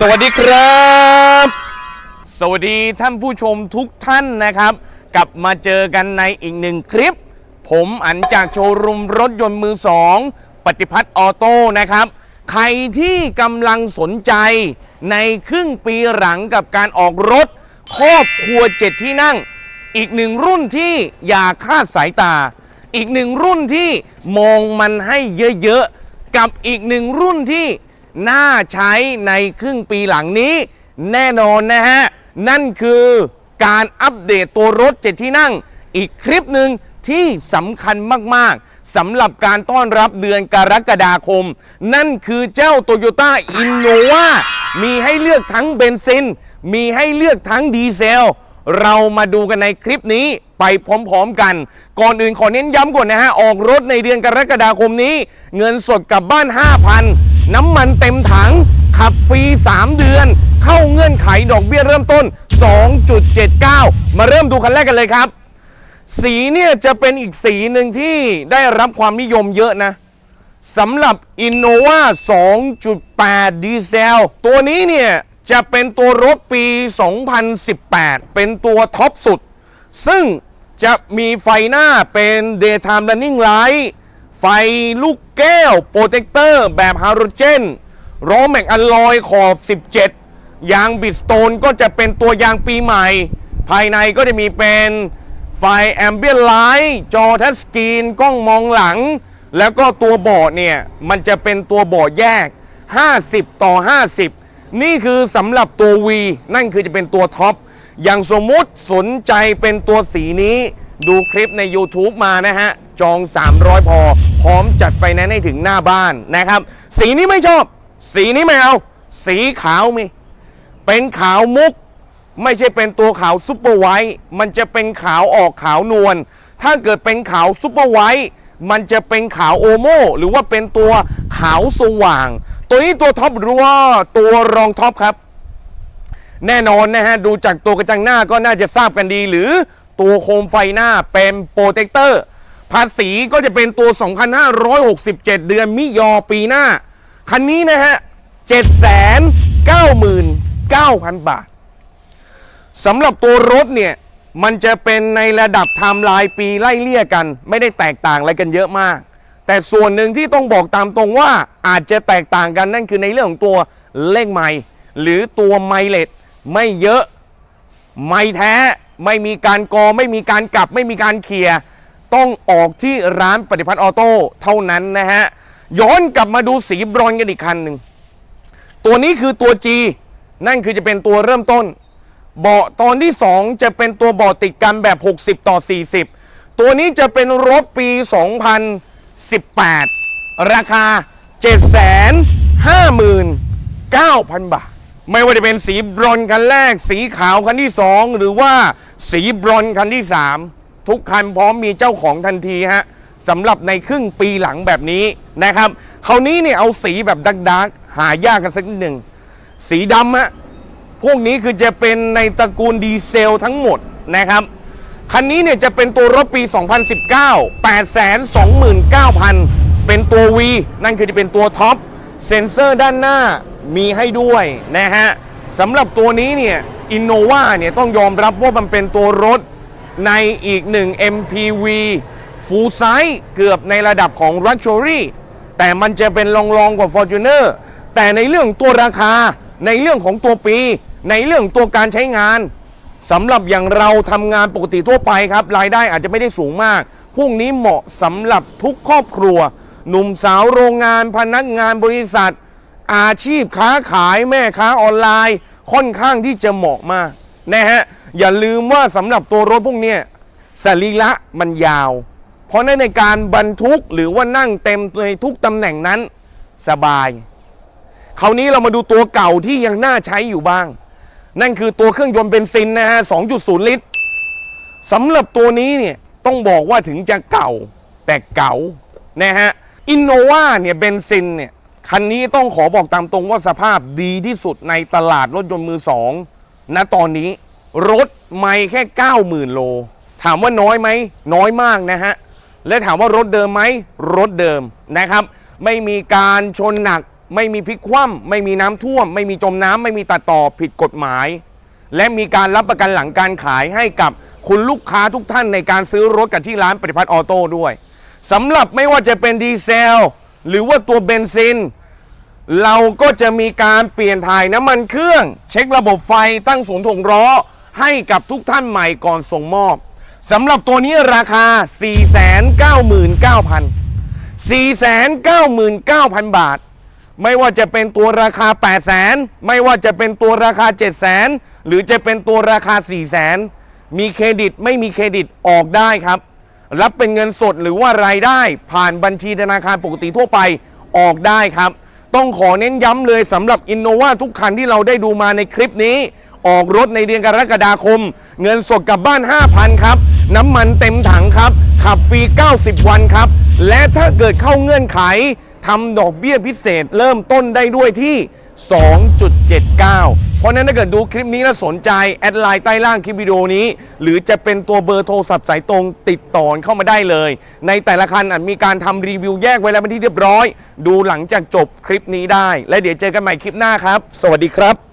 สวัสดีครับ สวัสดีท่านผู้ชมทุกท่านนะครับ กลับมาเจอกันในอีกหนึ่งคลิป ผมอันจากโชว์รูมรถยนต์มือสองปฏิพัฒน์ออโต้นะครับ ใครที่กำลังสนใจในครึ่งปีหลังกับการออกรถ ครอบครัวเจ็ดที่นั่ง อีกหนึ่งรุ่นที่อย่าคาดสายตา อีกหนึ่งรุ่นที่มองมันให้เยอะๆ กับอีกหนึ่งรุ่นที่ น่าใช้ในครึ่งปีหลังนี้ แน่นอนนะฮะ นั่นคือการอัปเดตตัวรถเจ็ดที่นั่ง อีกคลิปหนึ่งที่สำคัญมาก ๆสำหรับการต้อนรับเดือนกรกฎาคม นั่นคือเจ้า Toyota Innova มีให้เลือกทั้งเบนซิน มีให้เลือกทั้งดีเซล เรามาดูกันในคลิปนี้ไปพร้อมๆกัน ก่อนอื่นขอเน้นย้ำก่อนนะฮะ ออกรถในเดือนกรกฎาคมนี้ เงินสดกลับบ้าน 5,000 น้ำมันเต็มถัง ขับฟรี 3 เดือน เข้าเงื่อนไขดอกเบี้ยเริ่มต้น 2.79 มาเริ่มดูคันแรกกันเลยครับ สีเนี่ยจะเป็นอีกสีหนึ่งที่ได้รับความนิยมเยอะนะสำหรับ Innova 2.8 ดีเซล ตัวนี้เนี่ยจะเป็นตัวรถปี 2018 เป็นตัวท็อปสุด ซึ่งจะมีไฟหน้าเป็น Daytime Running Light ไฟลูกแก้ว โปรเทคเตอร์แบบฮาโลเจนล้อแม็กอลลอยขอบ 17 ยางบิดสโตนก็จะเป็นตัวยางปีใหม่ ภายในก็จะมีเป็นไฟแอมเบียนไลท์จอทัชสกรีนกล้องมองหลัง แล้วก็ตัวเบาะเนี่ย มันจะเป็นตัวเบาะแยก 50 ต่อ 50 นี่คือสำหรับตัว V นั่นคือจะเป็นตัวท็อป อย่างสมมุติสนใจเป็นตัวสีนี้ดูคลิปใน YouTube มานะฮะ จอง 300 พอ พร้อมจัดไฟแนนซ์ให้ถึงหน้าบ้านนะครับ สีนี้ไม่ชอบ สีนี้ไม่เอา สีขาวมี เป็นขาวมุก ไม่ใช่เป็นตัวขาวซุปเปอร์ไวท์มันจะเป็นขาวออกขาวนวลถ้าเกิดเป็นขาวซุปเปอร์ไวท์มันจะเป็นขาวโอโมหรือว่าเป็นตัวขาวสว่าง ตัวนี้ตัวท็อปหรือว่าตัวรองท็อปครับ แน่นอนนะฮะ ดูจากตัวกระจังหน้าก็น่าจะทราบกันดี หรือตัวโคมไฟหน้าเป็นโปรเทคเตอร์ ภาษีก็จะเป็นตัว 2,567 เดือนมิยอปีหน้า คันนี้นะฮะ 799,000 บาทสำหรับตัวรถเนี่ย มันจะเป็นในระดับไทม์ไลน์ปีไล่เลี่ยกัน ไม่ได้แตกต่างอะไรกันเยอะมาก แต่ส่วนหนึ่งที่ต้องบอกตามตรงว่าอาจจะแตกต่างกันนั่นคือในเรื่องของตัวเลขไมล์หรือตัวไมเลตไม่เยอะ ไม่แท้ ไม่มีการกอ ไม่มีการกลับ ไม่มีการเคลียร์ ต้องออกที่ร้านปฏิพัฒน์ออโต้เท่านั้นนะฮะ ย้อนกลับมาดูสีบรอนกันอีกคันหนึ่ง ตัวนี้คือตัว G นั่นคือจะเป็นตัวเริ่มต้น เบาะตอนที่ 2 จะเป็นตัวเบาะติดกันแบบ 60 ต่อ 40 ตัวนี้จะเป็นรถปี 2018 ราคา 759,000 บาท ไม่ว่าจะเป็นสีบรอนคันแรก สีขาวคันที่ 2 หรือว่าสีบรอนคันที่ 3 ทุกคันพร้อมมีเจ้าของทันทีฮะสำหรับในครึ่งปีหลังแบบนี้นะครับคราวนี้เนี่ยเอาสีแบบดักดักๆหายากกันสักนิดหนึ่งสีดำฮะพวกนี้คือจะเป็นในตระกูลดีเซลทั้งหมดนะครับคันนี้เนี่ยจะเป็นตัวรถปี 2019 829,000 เป็นตัว V นั่นคือจะเป็นตัวท็อป เซ็นเซอร์ด้านหน้ามีให้ด้วยนะฮะสำหรับตัวนี้เนี่ย Innova เนี่ยต้องยอมรับว่ามันเป็นตัวรถ ในอีกหนึ่ง MPV full size เกือบในระดับของ Luxury แต่มันจะเป็นรองๆกว่า Fortuner แต่ในเรื่องตัวราคาในเรื่องของตัวปี ในเรื่องตัวการใช้งานสำหรับอย่างเราทำงานปกติทั่วไปครับ รายได้อาจจะไม่ได้สูงมาก พวกนี้เหมาะสำหรับทุกครอบครัว หนุ่มสาวโรงงานพนักงานบริษัท อาชีพค้าขายแม่ค้าออนไลน์ ค่อนข้างที่จะเหมาะมากนะฮะ อย่าลืมว่าสำหรับตัวรถพวกเนี้ยสรีระมันยาว เพราะฉะนั้นในการบรรทุกหรือว่านั่งเต็มในทุกตำแหน่งนั้นสบาย คราวนี้เรามาดูตัวเก่าที่ยังน่าใช้อยู่บ้าง นั่นคือตัวเครื่องยนต์เบนซินนะฮะ 2.0 ลิตรสำหรับตัวนี้เนี่ยต้องบอกว่าถึงจะเก่าแต่เก่านะฮะอินโนวาเนี่ยเบนซินเนี่ยคันนี้ต้องขอบอกตามตรงว่าสภาพดีที่สุดในตลาดรถยนต์มือสองณตอนนี้ รถไม่แค่ 90,000 โล ถามว่าน้อยไหม น้อยมากนะฮะ และถามว่ารถเดิมไหม รถเดิมนะครับ ไม่มีการชนหนัก ไม่มีพลิกคว่ำไม่มีน้ำท่วม ไม่มีจมน้ำไม่มีตัดต่อผิดกฎหมาย และมีการรับประกันหลังการขายให้กับคุณลูกค้าทุกท่านในการซื้อรถกับที่ร้านปฏิพัฒน์ออโต้ด้วยสำหรับไม่ว่าจะเป็นดีเซล หรือว่าตัวเบนซินเราก็จะมีการเปลี่ยนถ่ายน้ำมันเครื่อง เช็คระบบไฟตั้งศูนย์ถ่วงล้อ ให้กับทุกท่านใหม่ก่อนส่งมอบสำหรับตัวนี้ราคา 499,000 499,000 บาท ไม่ว่าจะเป็นตัวราคา 8 0 0 0 0 0 ไม่ว่าจะเป็นตัวราคา 7 0 0 0 0 0 หรือจะเป็นตัวราคา 4 0 0 0 0 0 มีเครดิตไม่มีเครดิตออกได้ครับ รับเป็นเงินสดหรือว่ารายได้ผ่านบัญชีธนาคารปกติทั่วไปออกได้ครับ ต้องขอเน้นย้ำเลยสำหรับอินโนวาทุกคันที่เราได้ดูมาในคลิปนี้ ออกรถในเดือนกรกฎาคม เงินสดกลับบ้าน 5,000 ครับ น้ำมันเต็มถังครับ ขับฟรี 90 วันครับ และถ้าเกิดเข้าเงื่อนไขทำดอกเบี้ยพิเศษเริ่มต้นได้ด้วยที่ 2.79 เพราะนั้นถ้าเกิดดูคลิปนี้แล้วสนใจ แอดไลน์ใต้ล่างคลิปวิดีโอนี้ หรือจะเป็นตัวเบอร์โทรศัพท์สายตรงติดต่อเข้ามาได้เลย ในแต่ละคันอาจมีการทำรีวิวแยกไว้แล้วเป็นที่เรียบร้อย ดูหลังจากจบคลิปนี้ได้ และเดี๋ยวเจอกันใหม่คลิปหน้าครับ สวัสดีครับ